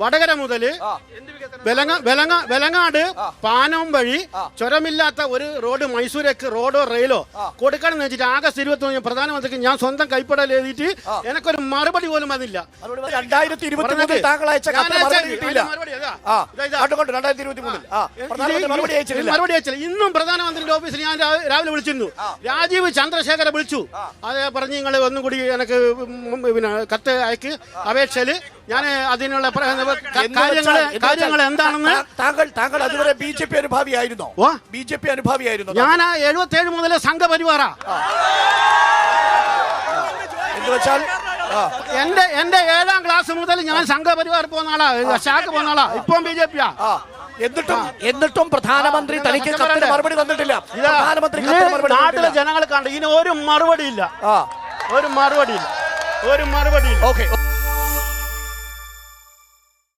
വടകര വെലങ്ങ വെലങ്ങാട് പാനം വഴി ചുരമില്ലാത്ത ഒരു റോഡ് മൈസൂരേക്ക് റോഡോ റെയിലോ കൊടുക്കണം എന്ന് വെച്ചിട്ട് ആഗസ്റ്റ് ഇരുപത്തി ഒന്ന് പ്രധാനമന്ത്രിക്ക് ഞാൻ സ്വന്തം കൈപ്പടൽ എഴുതിയിട്ട് എനിക്കൊരു മറുപടി പോലും അതില്ല. മറുപടി രണ്ടായിരത്തി ഇരുപത്തി താങ്കൾ അയച്ച അയച്ചില്ല. ഇന്നും പ്രധാനമന്ത്രിയുടെ ഓഫീസിൽ ഞാൻ രാവിലെ വിളിച്ചിരുന്നു. രാജീവ് ചന്ദ്രശേഖരെ വിളിച്ചു. അതെ പറഞ്ഞു നിങ്ങൾ ഒന്നും കൂടി എനിക്ക് പിന്നെ കത്ത് അയക്ക് അപേക്ഷയിൽ ഞാൻ അതിനുള്ള കാര്യങ്ങൾ എന്താണെന്ന് താങ്കൾ താങ്കൾ അതുവരെ ബി ജെ പി അനുഭാവിയായിരുന്നോ. ബി ജെ പി അനുഭാവിയായിരുന്നു? ഞാൻ എഴുപത്തേഴ് മുതൽ സംഘപരിവാറാ. എന്ന് വെച്ചാൽ എന്റെ എന്റെ ഏഴാം ക്ലാസ് മുതൽ ഞാൻ സംഘപരിവാർ പോകുന്ന ആളാ. ഷാക്ക് പോകുന്ന ആളാ. ഇപ്പം ബി ജെ പിയാ. ആ. എന്നിട്ടും എന്നിട്ടും പ്രധാനമന്ത്രി തനിക്ക് മറുപടി തന്നിട്ടില്ല. പ്രധാനമന്ത്രി നാട്ടിലെ ജനങ്ങളെ ജനങ്ങൾ കണ്ട് ഇതിന് ഒരു മറുപടി ഇല്ല ഒരു മറുപടി ഇല്ല ഒരു മറുപടി ഇല്ല ഓക്കെ.